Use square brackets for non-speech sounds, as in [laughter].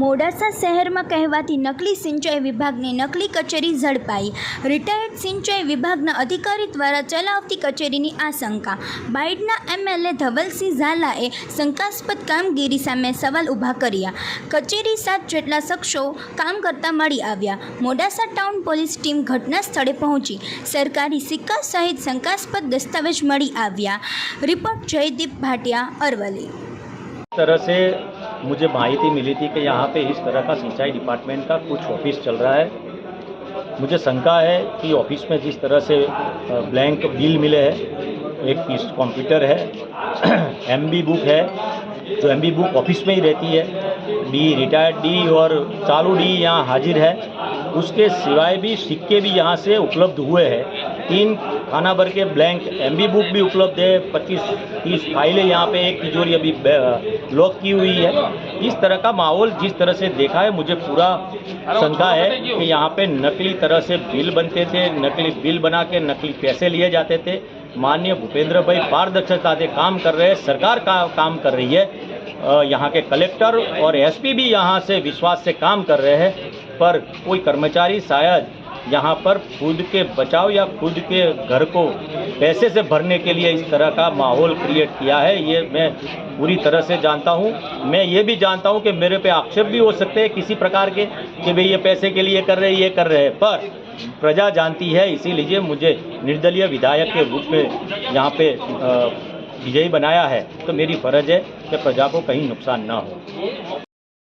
મોડાસા શહેરમાં કહેવાતી નકલી સિંચાઈ વિભાગની નકલી કચેરી ઝડપાઈ. રિટાયર્ડ સિંચાઈ વિભાગના અધિકારી દ્વારા ચલાવતી કચેરીની આશંકા. બાઇડના એમએલએ ધવલસિંહ ઝાલાએ શંકાસ્પદ કામગીરી સામે સવાલ ઊભા કર્યા. કચેરી સાત જેટલા શખ્સો કામ કરતા મળી આવ્યા. મોડાસા ટાઉન પોલીસ ટીમ ઘટના સ્થળે પહોંચી. સરકારી સિક્કા સહિત શંકાસ્પદ દસ્તાવેજ મળી આવ્યા. રિપોર્ટ જયદીપ ભાટિયા અરવલી તરસે मुझे माहिती मिली थी कि यहाँ पे इस तरह का सिंचाई डिपार्टमेंट का कुछ ऑफ़िस चल रहा है। मुझे शंका है कि ऑफ़िस में जिस तरह से ब्लैंक बिल मिले हैं, एक पीस कंप्यूटर है [clears throat] एमबी बुक है, जो एमबी बुक ऑफ़िस में ही रहती है डी रिटायर्ड डी और चालू डी यहाँ हाजिर है, उसके सिवाय भी सिक्के भी यहाँ से उपलब्ध हुए हैं। तीन खाना भर के ब्लैंक एमबी बुक भी उपलब्ध है। पच्चीस, तीस फाइलें यहाँ पे। एक तिजोरी अभी लॉक की हुई है। इस तरह का माहौल जिस तरह से देखा है, मुझे पूरा शंका है कि यहाँ पे नकली तरह से बिल बनते थे, नकली बिल बना के नकली पैसे लिए जाते थे। माननीय भूपेंद्र भाई पारदर्शिता से काम कर रहे हैं। सरकार का काम कर रही है। यहाँ के कलेक्टर और एसपी भी यहाँ से विश्वास से काम कर रहे हैं। पर कोई कर्मचारी शायद यहाँ पर खुद के बचाव या खुद के घर को पैसे से भरने के लिए इस तरह का माहौल क्रिएट किया है, ये मैं पूरी तरह से जानता हूँ। मैं ये भी जानता हूँ कि मेरे पे आक्षेप भी हो सकते हैं किसी प्रकार के कि भाई ये पैसे के लिए कर रहे ये कर रहे हैं। पर प्रजा जानती है, इसीलिए मुझे निर्दलीय विधायक के रूप में यहाँ पे विजयी बनाया है। तो मेरी फ़र्ज़ है कि प्रजा को कहीं नुकसान ना हो।